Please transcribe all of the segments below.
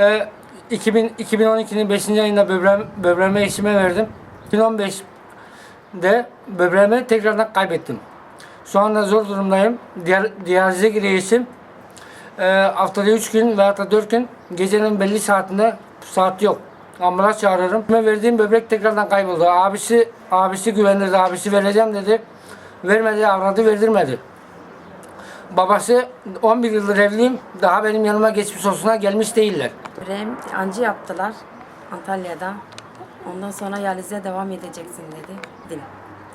Ee, 2000, 2012'nin 5. ayında böbrem, böbreğime eşime verdim. 2015'de böbreğimi tekrardan kaybettim. Şu anda zor durumdayım. Diğer, diyalize gireyim. Ee, haftada 3 gün veya da 4 gün gecenin belli saatinde saat yok. Ambulans çağırırım. Ve verdiğim böbrek tekrardan kayboldu. Abisi abisi güvenirdi. Abisi vereceğim dedi. Vermedi, avradı verdirmedi. Babası 11 yıldır evliyim. Daha benim yanıma geçmiş olsuna gelmiş değiller. Rem ancı yaptılar Antalya'da. Ondan sonra yalize devam edeceksin dedi. Dedim.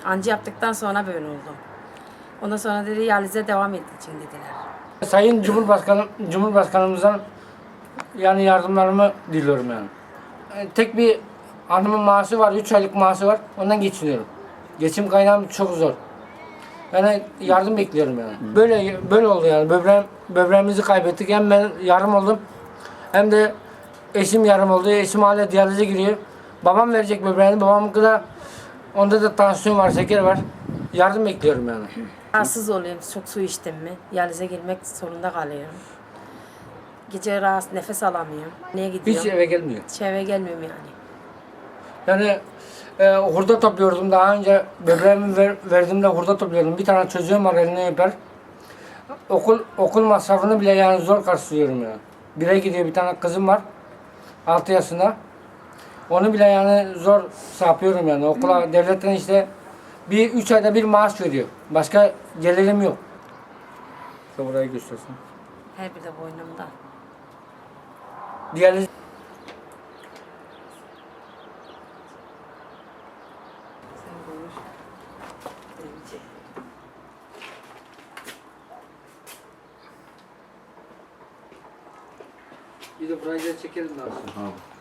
Ancı yaptıktan sonra böyle oldu. Ondan sonra dedi yalize devam edeceksin dediler. Sayın Cumhurbaşkanı Cumhurbaşkanımızdan yani yardımlarımı diliyorum yani. E, Tek bir hanımın maaşı var, 3 aylık maaşı var. Ondan geçiniyorum. Geçim kaynağım çok zor. Yani yardım bekliyorum yani. Böyle böyle oldu yani. Böbreğim, böbreğimizi kaybettik. Hem ben yarım oldum. Hem de eşim yarım oldu. Eşim hala diyalize giriyor. Babam verecek böbreğini. Babamın da onda da tansiyon var, şeker var. Yardım bekliyorum yani. Rahatsız oluyorum çok su içtim mi? Yalize girmek zorunda kalıyorum. Gece rahatsız nefes alamıyorum. Hiç gidiyorum? eve gelmiyor. Hiç eve gelmiyorum yani. Yani e, hurda topluyordum daha önce böbreğimi ver, verdiğimde hurda topluyordum. Bir tane çocuğum var elini öper. Okul okul masrafını bile yani zor karşılıyorum yani. Bire gidiyor bir tane kızım var. 6 yaşında. Onu bile yani zor sapıyorum yani. Okula devletten işte bir üç ayda bir maaş veriyor. Başka gelirim yok. İşte burayı göstersin. Her bir de boynumda. Diyaliz Bir de burayı da çekelim sonra. Abi.